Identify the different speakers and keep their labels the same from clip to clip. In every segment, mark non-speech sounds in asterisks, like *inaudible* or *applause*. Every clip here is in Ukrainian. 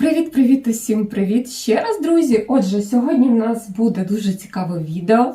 Speaker 1: Привіт-привіт усім! Привіт ще раз, друзі! Отже, сьогодні в нас буде дуже цікаве відео.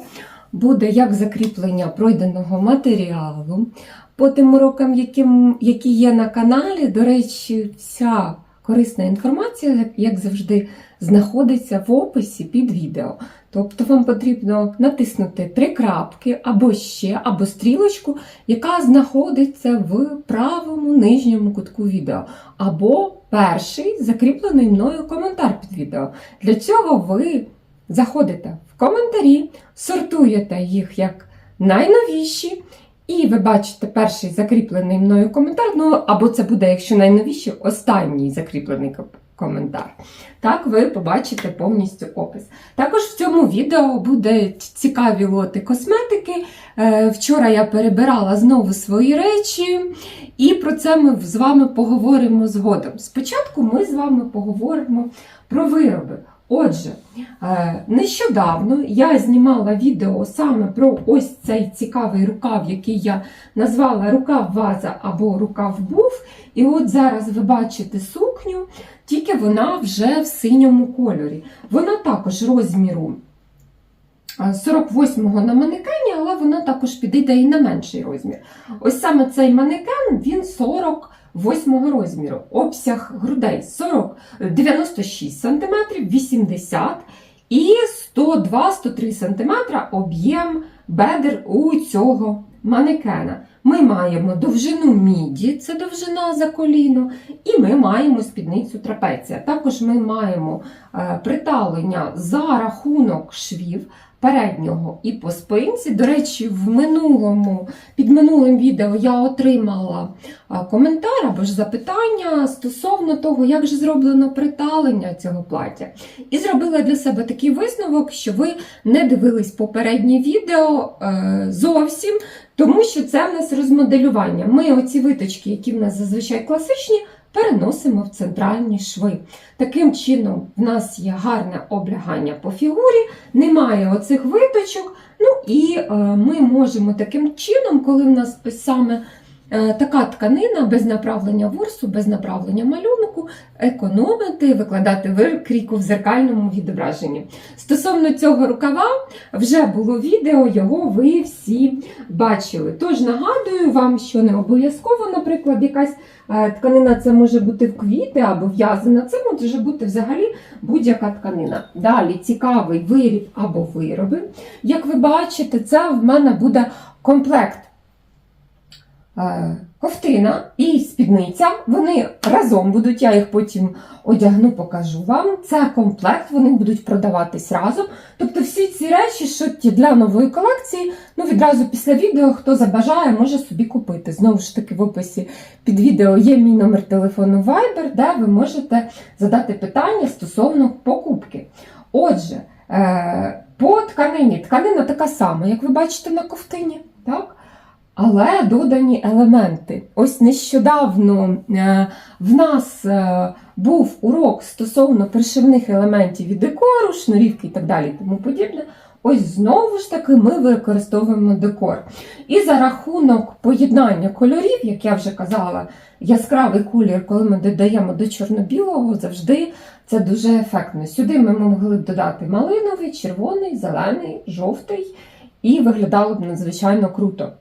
Speaker 1: Буде як закріплення пройденого матеріалу по тим урокам, яким, які є на каналі. До речі, вся корисна інформація, як завжди, знаходиться в описі під відео. Тобто вам потрібно натиснути три крапки або ще, або стрілочку, яка знаходиться в правому нижньому кутку відео, або перший закріплений мною коментар під відео. Для цього ви заходите в коментарі, сортуєте їх як найновіші, і ви бачите перший закріплений мною коментар. Ну або це буде, якщо найновіші, останній закріплений ко- коментар. Так ви побачите повністю опис. Також в цьому відео буде цікаві лоти косметики. Е, Вчора я перебирала знову свої речі, і про це ми з вами поговоримо згодом. Спочатку ми з вами поговоримо про вироби. Отже, е, нещодавно я знімала відео саме про ось цей цікавий рукав, який я назвала рукав ваза або рукав був. І от зараз ви бачите сукню, тільки вона вже в синьому кольорі. Вона також розміру е, 48-го на манекені, але вона також підійде і на менший розмір. Ось саме цей манекен він 48 розміру. Обсяг грудей 40, 96 см, 80 і 102-103 см об'єм бедер у цього манекена. Ми маємо довжину міді, це довжина за коліно, і ми маємо спідницю трапеція. Також ми маємо е, приталення за рахунок швів переднього і по спинці. До речі, в минулому, під минулим відео я отримала коментар або ж запитання стосовно того, як же зроблено приталення цього плаття. І зробила для себе такий висновок, що ви не дивились попереднє відео е, зовсім, тому що це в нас розмоделювання. Ми оці виточки, які в нас зазвичай класичні, переносимо в центральні шви. Таким чином, в нас є гарне облягання по фігурі, немає оцих виточок. Ну і е, ми можемо таким чином, коли в нас саме така тканина без направлення ворсу, без направлення малюнку, економити, викладати викрійку в зеркальному відображенні. Стосовно цього рукава, вже було відео, його ви всі бачили. Тож нагадую вам, що не обов'язково, наприклад, якась е, тканина це може бути в квіти або в'язана, це може бути взагалі будь-яка тканина. Далі цікавий виріб або вироби. Як ви бачите, це в мене буде комплект. Е, Ковтина і спідниця, вони разом будуть, я їх потім одягну, покажу вам. Це комплект, вони будуть продаватись разом. Тобто всі ці речі, що для нової колекції, ну відразу після відео, хто забажає, може собі купити. Знову ж таки, в описі під відео є мій номер телефону Viber, де ви можете задати питання стосовно покупки. Отже, е, по тканині. Тканина така сама, як ви бачите на ковтині. Але додані елементи. Ось нещодавно е, в нас е, був урок стосовно пришивних елементів і декору, шнурівки і так далі, тому подібне. Ось знову ж таки ми використовуємо декор. І за рахунок поєднання кольорів, як я вже казала, яскравий колір, коли ми додаємо до чорно-білого, завжди це дуже ефектно. Сюди ми могли б додати малиновий, червоний, зелений, жовтий, і виглядало б надзвичайно круто.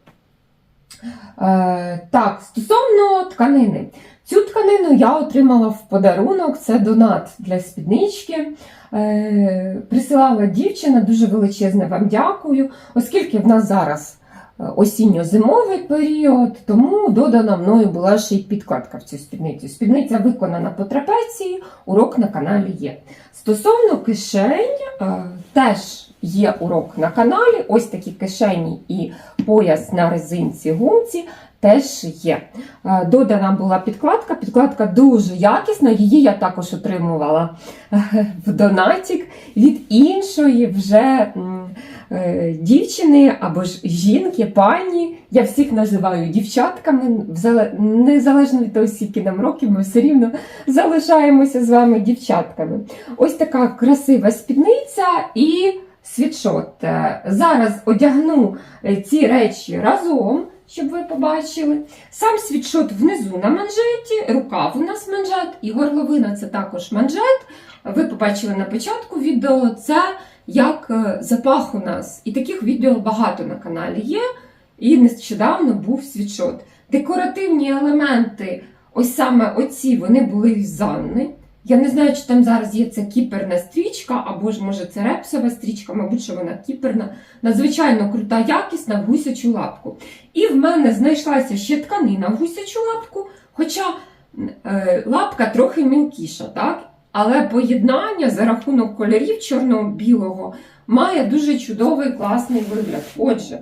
Speaker 1: Е, так, стосовно тканини. Цю тканину я отримала в подарунок, це донат для спіднички. Е, присилала дівчина, дуже величезне вам дякую, оскільки в нас зараз осінньо-зимовий період, тому додана мною була ще й підкладка в цю спідницю. Спідниця виконана по трапеції, урок на каналі є. Стосовно кишень, е, теж є урок на каналі. Ось такі кишені і пояс на резинці гумці теж є. Е, Додана була підкладка. Підкладка дуже якісна, її я також отримувала е, в донатік від іншої вже е, дівчини або ж жінки, пані. Я всіх називаю дівчатками, незалежно від того, скільки нам років, ми все рівно залишаємося з вами дівчатками. Ось така красива спідниця і світшот. Зараз одягну ці речі разом. Щоб ви побачили. Сам світшот внизу на манжеті, рукав у нас манжет, і горловина це також манжет. Ви побачили на початку відео, це як е, запах у нас. І таких відео багато на каналі є. І нещодавно був світшот. Декоративні елементи, ось саме оці, вони були із Анни. Я не знаю, чи там зараз є це кіперна стрічка, або ж може це репсова стрічка, мабуть, що вона кіперна. Надзвичайно крута, якісна в гусячу лапку. І в мене знайшлася ще тканина в гусячу лапку, хоча е, лапка трохи мілкіша, так? Але поєднання за рахунок кольорів чорно-білого має дуже чудовий класний вигляд. Отже,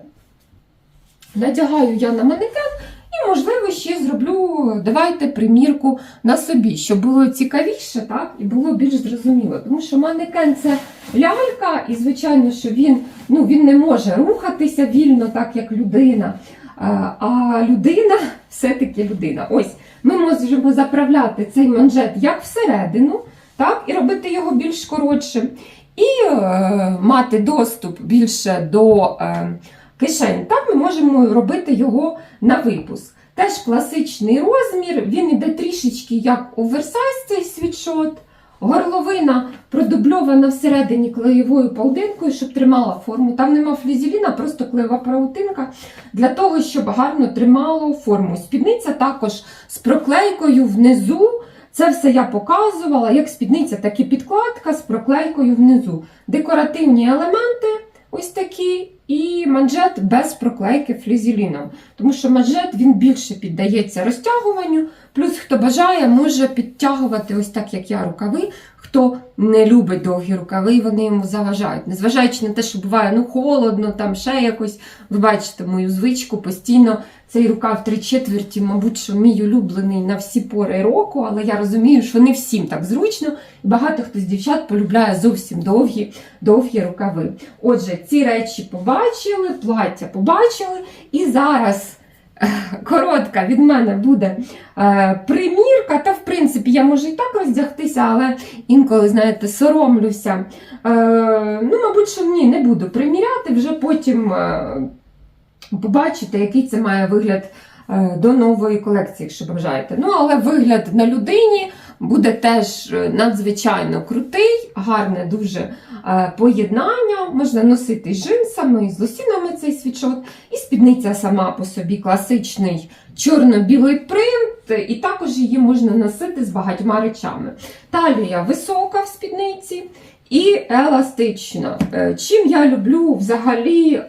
Speaker 1: надягаю я на манекен і, можливо, ще зроблю, давайте примірку на собі, щоб було цікавіше, так, і було більш зрозуміло. Тому що манекен це лялька, і, звичайно, що він, ну, він не може рухатися вільно, так як людина. А, людина все-таки людина. Ось ми можемо заправляти цей манжет як всередину, так, і робити його більш коротшим. І е, мати доступ більше до е, кишень. Так ми можемо робити його на випуск. Теж класичний розмір, він іде трішечки як оверсайз цей світшот. Горловина продубльована всередині клеєвою полдинкою, щоб тримала форму. Там нема флізеліна, просто клеєва паутинка для того, щоб гарно тримало форму. Спідниця також з проклейкою внизу. Це все я показувала, як спідниця, так і підкладка з проклейкою внизу. Декоративні елементи ось такі, і манжет без проклейки флізеліном. Тому що манжет він більше піддається розтягуванню. Плюс, хто бажає, може підтягувати ось так, як я, рукави. Хто не любить довгі рукави, вони йому заважають. Незважаючи на те, що буває ну холодно, там ще якось. Ви бачите мою звичку постійно. Цей рукав три четверті, мабуть, що мій улюблений на всі пори року, але я розумію, що не всім так зручно. І багато хто з дівчат полюбляє зовсім довгі, довгі рукави. Отже, ці речі побачили, плаття побачили, і зараз. е, Коротка від мене буде е, примірка, та в принципі я можу і так роздягтися, але інколи, знаєте, соромлюся. Е, ну, мабуть, що ні, не буду приміряти, вже потім побачите, який це має вигляд до нової колекції, якщо бажаєте. Ну, але вигляд на людині буде теж е, надзвичайно крутий, гарне дуже е, поєднання. Можна носити з джинсами, з лосінами цей світшот. І спідниця сама по собі класичний чорно-білий принт, і також її можна носити з багатьма речами. Талія висока в спідниці і еластична. Е, Чим я люблю взагалі е,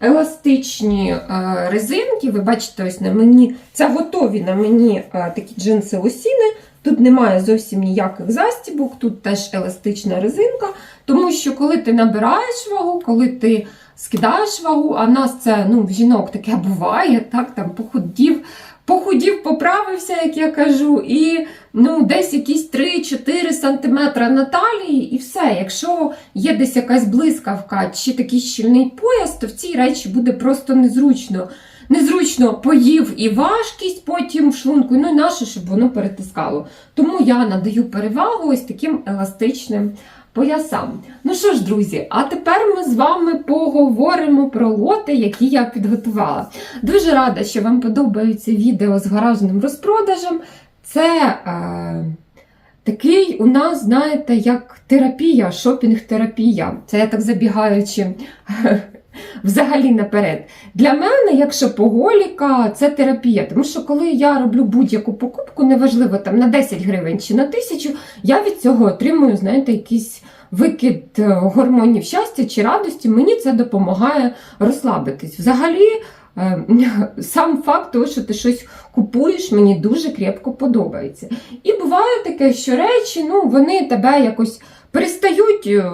Speaker 1: еластичні е, резинки, ви бачите, ось на мені, це готові на мені е, такі джинси осіни. Тут немає зовсім ніяких застібок, тут теж еластична резинка, тому що коли ти набираєш вагу, коли ти скидаєш вагу, а в нас це ну, в жінок таке буває, так, там похудів, похудів, поправився, як я кажу, і ну, десь якісь 3-4 см на талії, і все. Якщо є десь якась блискавка чи такий щільний пояс, то в цій речі буде просто незручно. Незручно поїв і важкість потім в шлунку, ну і наше, щоб воно перетискало. Тому я надаю перевагу ось таким еластичним поясам. Ну що ж, друзі, а тепер ми з вами поговоримо про лоти, які я підготувала. Дуже рада, що вам подобаються відео з гаражним розпродажем. Це е, такий у нас, знаєте, як терапія, шопінг-терапія. Це я так забігаючи *laughs* взагалі наперед. Для мене, як шопоголіка, це терапія. Тому що коли я роблю будь-яку покупку, неважливо там на 10 гривень чи на 1000, я від цього отримую, знаєте, якийсь викид е, гормонів щастя чи радості. Мені це допомагає розслабитись. Взагалі. е, *laughs* Сам факт того, що ти щось купуєш, мені дуже крепко подобається. І буває таке, що речі, ну, вони тебе якось перестають е,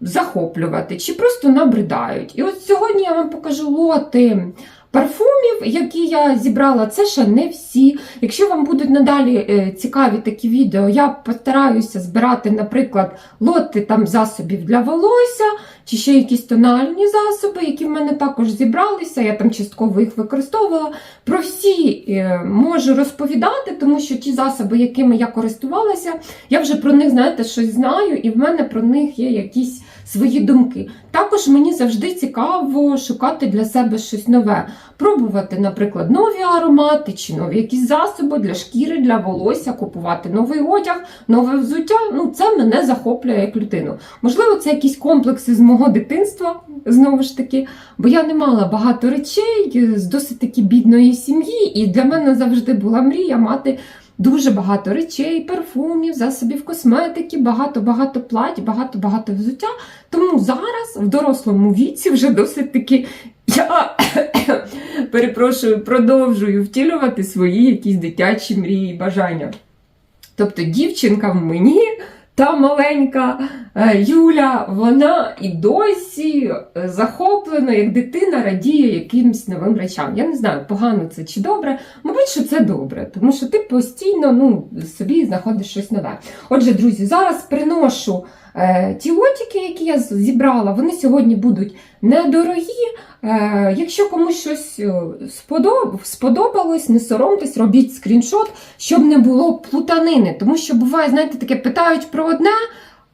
Speaker 1: захоплювати чи просто набридають. І от сьогодні я вам покажу лоти парфумів, які я зібрала. Це ще не всі. Якщо вам будуть надалі е, цікаві такі відео, я постараюся збирати, наприклад, лоти там засобів для волосся, чи ще якісь тональні засоби, які в мене також зібралися. Я там частково їх використовувала. Про всі е, можу розповідати, тому що ті засоби, якими я користувалася, я вже про них, знаєте, щось знаю, і в мене про них є якісь свої думки. Також мені завжди цікаво шукати для себе щось нове, пробувати, наприклад, нові аромати чи нові якісь засоби для шкіри, для волосся, купувати новий одяг, нове взуття. Ну, це мене захоплює як людину. Можливо, це якісь комплекси з мого дитинства, знову ж таки, бо я не мала багато речей з досить таки бідної сім'ї, і для мене завжди була мрія мати. Дуже багато речей, парфумів, засобів косметики, багато-багато плать, багато-багато взуття. Тому зараз, в дорослому віці, вже досить таки я *coughs* перепрошую, продовжую втілювати свої якісь дитячі мрії бажання. Тобто дівчинка в мені, та маленька е, Юля, вона і досі е, захоплена, як дитина радіє якимсь новим речам. Я не знаю, погано це чи добре. Мабуть, що це добре, тому що ти постійно ну, собі знаходиш щось нове. Отже, друзі, зараз приношу ті лотики, які я зібрала. Вони сьогодні будуть недорогі. Е, якщо комусь щось е, сподобалось, не соромтесь, робіть скріншот, щоб не було плутанини. Тому що буває, знаєте, таке питають про одне.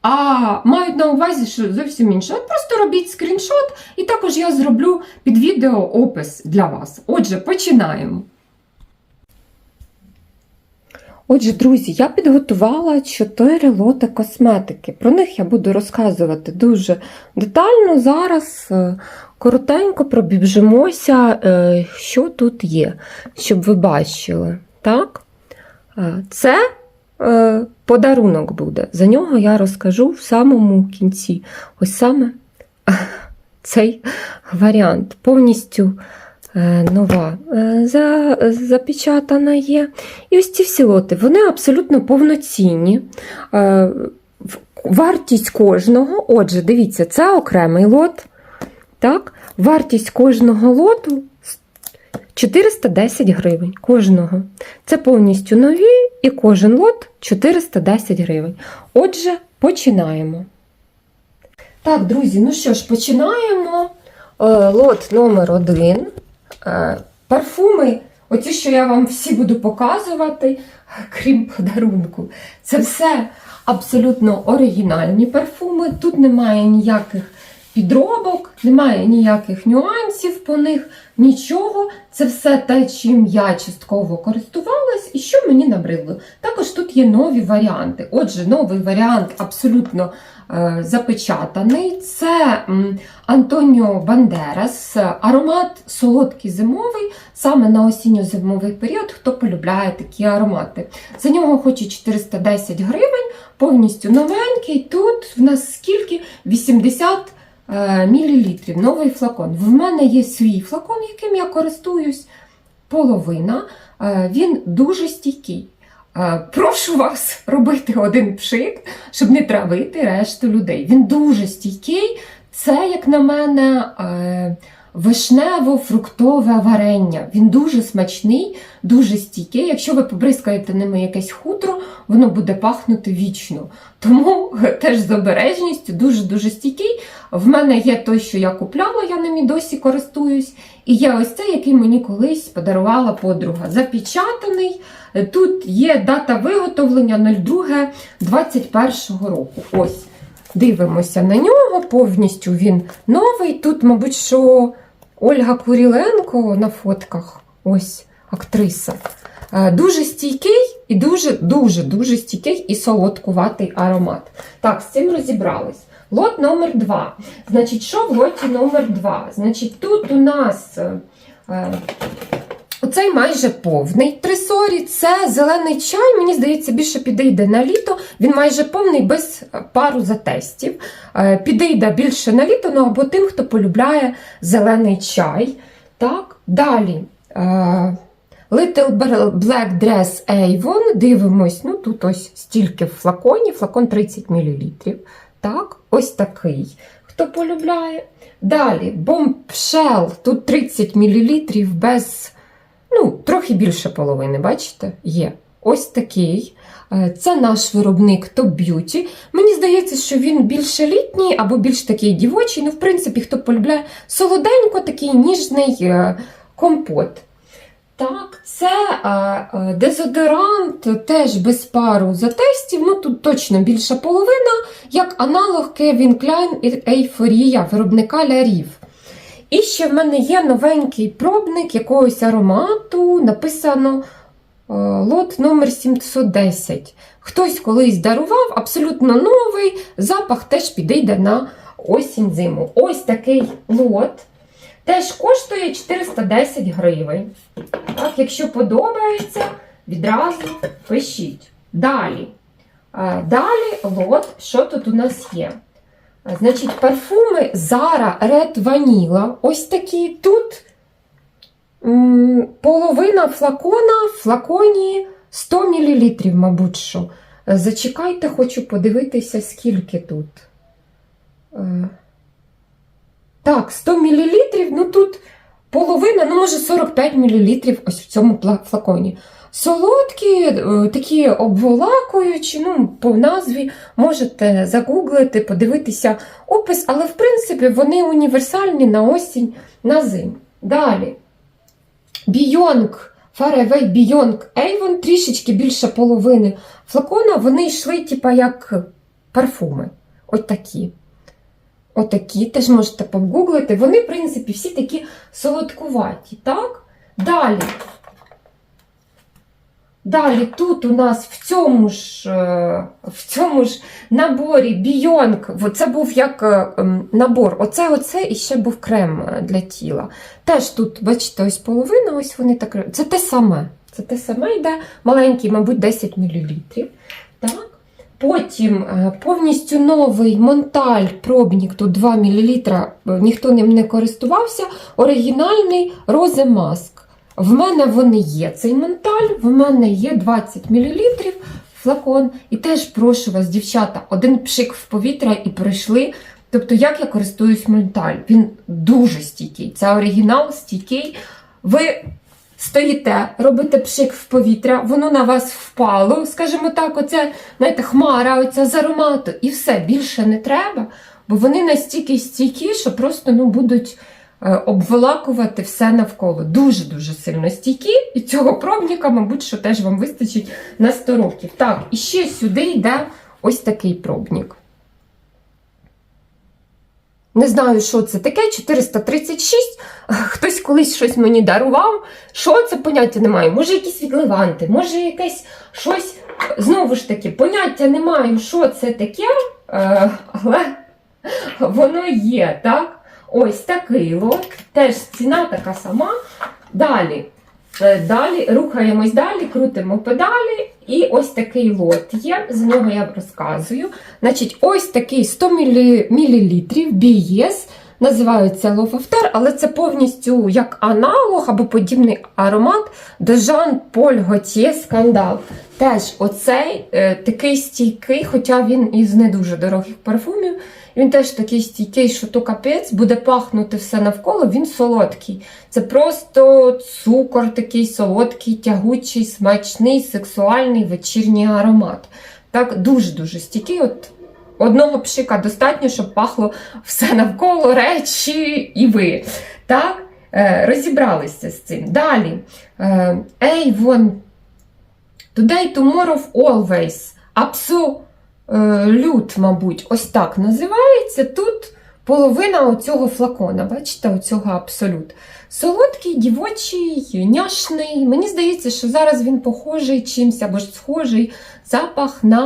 Speaker 1: А мають на увазі, що зовсім інше. От просто робіть скріншот, і також я зроблю під відео опис для вас. Отже, починаємо. Отже, друзі, я підготувала 4 лоти косметики. Про них я буду розказувати дуже детально. Зараз е, коротенько пробіжимося, е, що тут є, щоб ви бачили. Так? Е, Це подарунок буде. За нього я розкажу в самому кінці. Ось саме *laughs* цей варіант повністю Е, нова е, запечатана є. І ось ці всі лоти вони абсолютно повноцінні. Е, вартість кожного, отже, дивіться, це окремий лот. Так? Вартість кожного лоту 410 гривень. Кожного. Це повністю нові, і кожен лот 410 гривень. Отже, починаємо. Так, друзі, ну що ж, починаємо. Лот номер 1 Парфуми, оці, що я вам всі буду показувати, крім подарунку. Це все абсолютно оригінальні парфуми. Тут немає ніяких підробок, немає ніяких нюансів по них, нічого. Це все те, чим я частково користувалась і що мені набридло. Також тут є нові варіанти. Отже, новий варіант абсолютно е, запечатаний. Це Антоніо Бандерас, аромат солодкий зимовий, саме на осінньо-зимовий період, хто полюбляє такі аромати. За нього хоче 410 гривень, повністю новенький. Тут в нас скільки? 80 е, мілілітрів, новий флакон. В мене є свій флакон, яким я користуюсь, половина. Е, Він дуже стійкий. Е, Прошу вас робити один пшик, щоб не травити решту людей. Він дуже стійкий. Це, як на мене, е, вишнево-фруктове варення. Він дуже смачний, дуже стійкий. Якщо ви побризкаєте ними якесь хутро, воно буде пахнути вічно. Тому *laughs* теж з обережністю дуже-дуже стійкий. В мене є той, що я купляла, я ним і досі користуюсь. І є ось цей, який мені колись подарувала подруга. Запечатаний. Тут є дата виготовлення 02.21 року. Ось. Дивимося на нього, повністю він новий. Тут, мабуть, що Ольга Куріленко на фотках, ось актриса. Е, Дуже стійкий і дуже, дуже, дуже стійкий і солодкуватий аромат. Так, з цим розібрались. Лот номер 2. Значить, що в лоті номер 2? Значить, тут у нас е, е, оцей майже повний трисорі. Це зелений чай, мені здається, більше підійде на літо. Він майже повний без е, пару затестів. Е, Підійде більше на літо, ну або тим, хто полюбляє зелений чай. Так, далі. е, Little Black Dress Avon. Дивимось, ну тут ось стільки в флаконі, флакон 30 мл. Так, ось такий, хто полюбляє. Далі Bombshell, тут 30 мл без, ну, трохи більше половини, бачите? Є. Ось такий. Е, Це наш виробник Top Beauty. Мені здається, що він більше літній або більш такий дівочий. Ну, в принципі, хто полюбляє солоденько, такий ніжний е, компот. Так, це е, дезодорант теж без пару за тестів. Ну тут точно більша половина, як аналог Klein і Ейфорія виробника лярів. І ще в мене є новенький пробник якогось аромату, написано е, лот номер 710. Хтось колись дарував, абсолютно новий, запах теж підійде на осінь зиму. Ось такий лот. Теж коштує 410 гривень. Так, якщо подобається, відразу пишіть. Далі. Е, Далі лот, що тут у нас є? Значить, парфуми Zara Red Vanilla. Ось такі. Тут половина флакона, в флаконі 100 мл, мабуть що. Зачекайте, хочу подивитися, скільки тут. Е, Так, 100 мл, ну тут половина, ну може 45 мл ось в цьому флаконі. Солодкі, е, такі обволакуючі, ну, по назві можете загуглити, подивитися опис, але в принципі вони універсальні на осінь, на зиму. Далі. Бійонг, Faraway Beyond Avon, трішечки більше половини флакона, вони йшли, типа, як парфуми. От такі. Отакі, теж можете погуглити. Вони, в принципі, всі такі солодкуваті, так? Далі. Далі тут у нас в цьому ж, е, в цьому ж наборі Бійонг, це був як е, ем, набор. Оце, оце і ще був крем е, для тіла. Теж тут, бачите, ось половина, ось вони так. Це те саме. Це те саме йде, маленький, мабуть, 10 мл. Так? Потім е, повністю новий Монталь пробник, тут 2 мл, ніхто ним не користувався. Оригінальний Розе Маск. В мене вони є цей менталь, в мене є 20 мл флакон. І теж прошу вас, дівчата, один пшик в повітря і пройшли. Тобто, як я користуюсь менталь? Він дуже стійкий. Це оригінал стійкий. Ви стоїте, робите пшик в повітря, воно на вас впало, скажімо так, оце, знаєте, хмара, оця з аромату, і все, більше не треба, бо вони настільки стійкі, що просто ну, будуть е, обволакувати все навколо. Дуже-дуже сильно стійкі, і цього пробника, мабуть, що теж вам вистачить на 100 років. Так, і ще сюди йде ось такий пробник. Не знаю, що це таке, 436. Хтось колись щось мені дарував. Що це поняття немає? Може, якісь відливанти, може, якесь щось. Знову ж таки, поняття не маю, що це таке, е, але воно є, так? Ось такий лот. Теж ціна така сама. Далі. Е, Далі рухаємось далі, крутимо педалі. І ось такий лот є. За нього я розказую. Значить, ось такий 100 мл BS. Називається After, але це повністю як аналог або подібний аромат до Жан Поль Готьє Скандал. Теж оцей е, такий стійкий, хоча він із не дуже дорогих парфумів. Він теж такий стійкий, що то капець, буде пахнути все навколо, він солодкий. Це просто цукор такий солодкий, тягучий, смачний, сексуальний вечірній аромат. Так, дуже-дуже стійкий. От Одного пшика достатньо, щоб пахло все навколо речі і ви. Так, е, розібралися з цим. Далі. Е, Avon Today, Tomorrow, Always. Absolute, мабуть, ось так називається. Тут половина оцього флакона. Бачите, оцього абсолют. Солодкий, дівочий, няшний. Мені здається, що зараз він похожий чимось або ж схожий запах на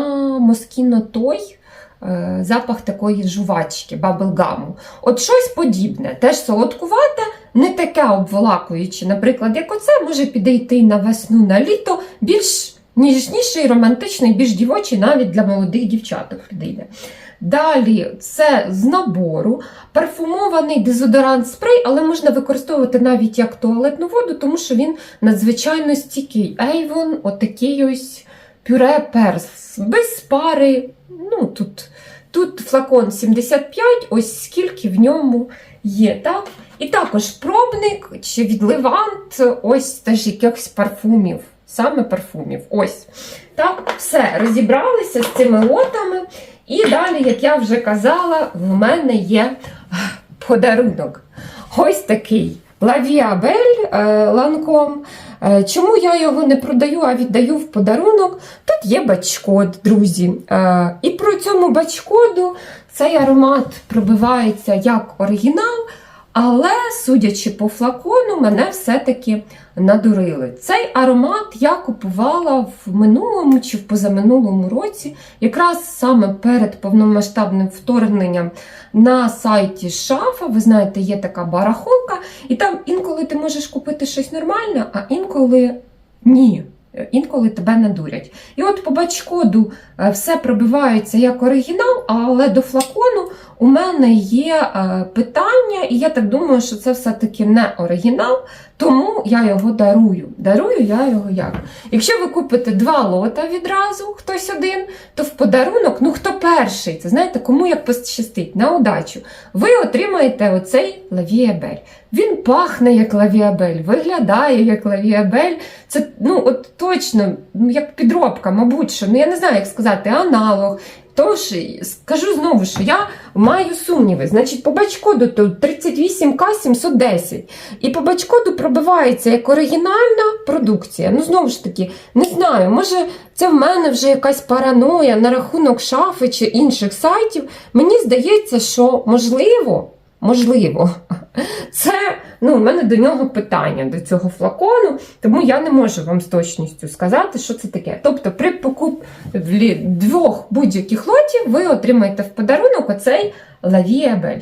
Speaker 1: Moschino Toy. Е, Запах такої жувачки, баблгаму. От щось подібне, теж солодкувате, не таке обволакуюче, наприклад, як оце може підійти на весну, на літо, більш ніжніший, романтичний, більш дівочий, навіть для молодих дівчаток підійде. Далі це з набору парфумований дезодорант спрей, але можна використовувати навіть як туалетну воду, тому що він надзвичайно стійкий. Avon, отакий ось пюре перс, без пари. Ну, тут, тут флакон 75, ось скільки в ньому є. так? І також пробник чи відливант, ось теж якихось парфумів. Саме парфумів. Ось. Так, все, розібралися з цими лотами. І далі, як я вже казала, в мене є подарунок. Ось такий. Лавіабель Ланком Е, Чому я його не продаю, а віддаю в подарунок? Тут є бачкод, друзі. Е, І про цьому бачкоду цей аромат пробивається як оригінал, але, судячи по флакону, мене все-таки надурили. Цей аромат я купувала в минулому чи в позаминулому році, якраз саме перед повномасштабним вторгненням на сайті Шафа. Ви знаєте, є така барахолка, і там інколи ти можеш купити щось нормальне, а інколи ні. Інколи тебе надурять. І от по бачкоду е, все пробивається як оригінал, але до флакону у мене є е, питання, і я так думаю, що це все-таки не оригінал, тому я його дарую. Дарую я його як? Якщо ви купите два лота відразу, хтось один, то в подарунок, ну хто перший, це знаєте, кому як пощастить, на удачу, ви отримаєте оцей лавіабель. Він пахне як лавіабель, виглядає як лавіабель. Це ну от точно ну, як підробка, мабуть, що ну я не знаю, як сказати, аналог. Тож скажу знову, що я маю сумніви. Значить, по бачкоду то 38К 710. І по бачкоду пробивається як оригінальна продукція. Ну, знову ж таки, не знаю, може це в мене вже якась параноя на рахунок шафи чи інших сайтів. Мені здається, що можливо, можливо, *laughs* це ну, у мене до нього питання до цього флакону, тому я не можу вам з точністю сказати, що це таке. Тобто, при покупці двох будь-яких лотів ви отримаєте в подарунок оцей лавіабель.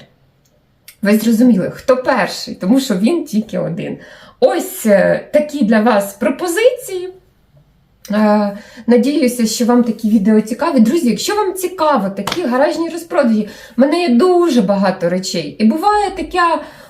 Speaker 1: Ви зрозуміли, хто перший, тому що він тільки один. Ось е, такі для вас пропозиції. Е, Надіюся, що вам такі відео цікаві. Друзі, якщо вам цікаво такі гаражні розпродажі, в мене є дуже багато речей. І буває таке,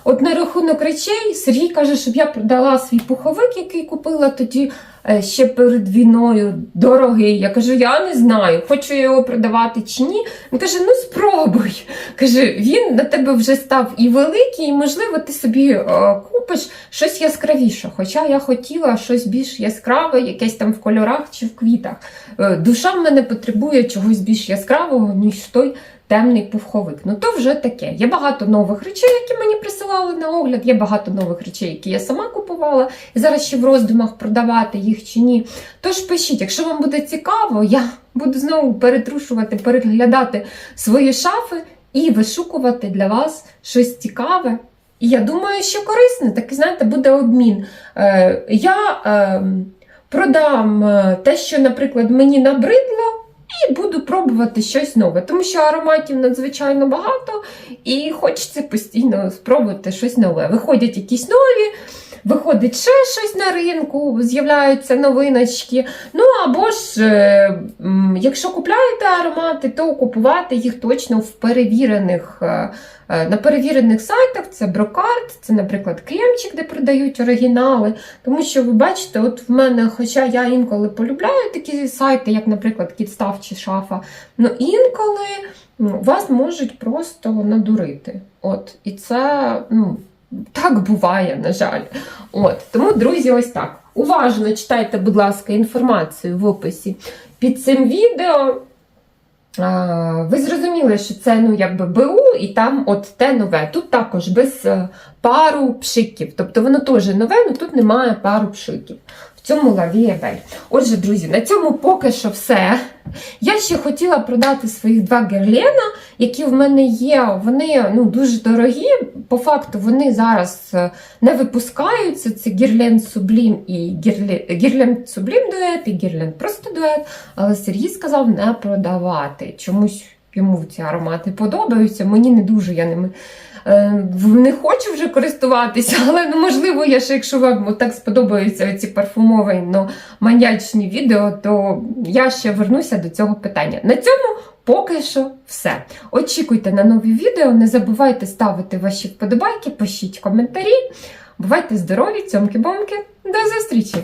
Speaker 1: от на рахунок речей, Сергій каже, щоб я продала свій пуховик, який купила тоді е, ще перед війною, дорогий. Я кажу, я не знаю, хочу його продавати чи ні. Він каже, ну спробуй. Каже, він на тебе вже став і великий, і можливо, ти собі е, купиш щось яскравіше. Хоча я хотіла щось більш яскраве, якесь там в кольорах чи в квітах. Е, Душа в мене потребує чогось більш яскравого, ніж той темний пуховик. Ну то вже таке. Є багато нових речей, які мені присилали на огляд, є багато нових речей, які я сама купувала, і зараз ще в роздумах продавати їх чи ні. Тож пишіть, якщо вам буде цікаво, я буду знову перетрушувати, переглядати свої шафи і вишукувати для вас щось цікаве. І я думаю, що корисне, так знаєте, буде обмін. Е, я е, продам те, що, наприклад, мені набридло, і буду пробувати щось нове, тому що ароматів надзвичайно багато, і хочеться постійно спробувати щось нове. Виходять якісь нові. Виходить ще щось на ринку, з'являються новиночки. Ну або ж, е, якщо купляєте аромати, то купувати їх точно в перевірених, е, е, на перевірених сайтах. Це Брокарт, це, наприклад, Кремчик, де продають оригінали. Тому що ви бачите, от в мене, хоча я інколи полюбляю такі сайти, як, наприклад, Кітстав чи Шафа, ну інколи вас можуть просто надурити. От, І це, ну. Так буває, на жаль. От, тому, друзі, ось так. Уважно читайте, будь ласка, інформацію в описі під цим відео. Ви зрозуміли, що це ну, якби БУ, і там от те нове. Тут також без е, пару пшиків. Тобто воно теж нове, але тут немає пару пшиків. Цьому лавієбель. Отже, друзі, на цьому поки що все. Я ще хотіла продати своїх два герлена, які в мене є. Вони ну, дуже дорогі. По факту вони зараз е, не випускаються. Це Гірлен Сублім і Гірлен Сублім дует, і Гірлен просто дует. Але Сергій сказав не продавати. Чомусь йому ці аромати подобаються. Мені не дуже я ними. Е, Не хочу вже користуватися, але ну, можливо, я ще, якщо вам так сподобаються ці парфумові ну, маньячні відео, то я ще вернуся до цього питання. На цьому поки що все. Очікуйте на нові відео, не забувайте ставити ваші вподобайки, пишіть коментарі. Бувайте здорові, цьомки-бомки, до зустрічі!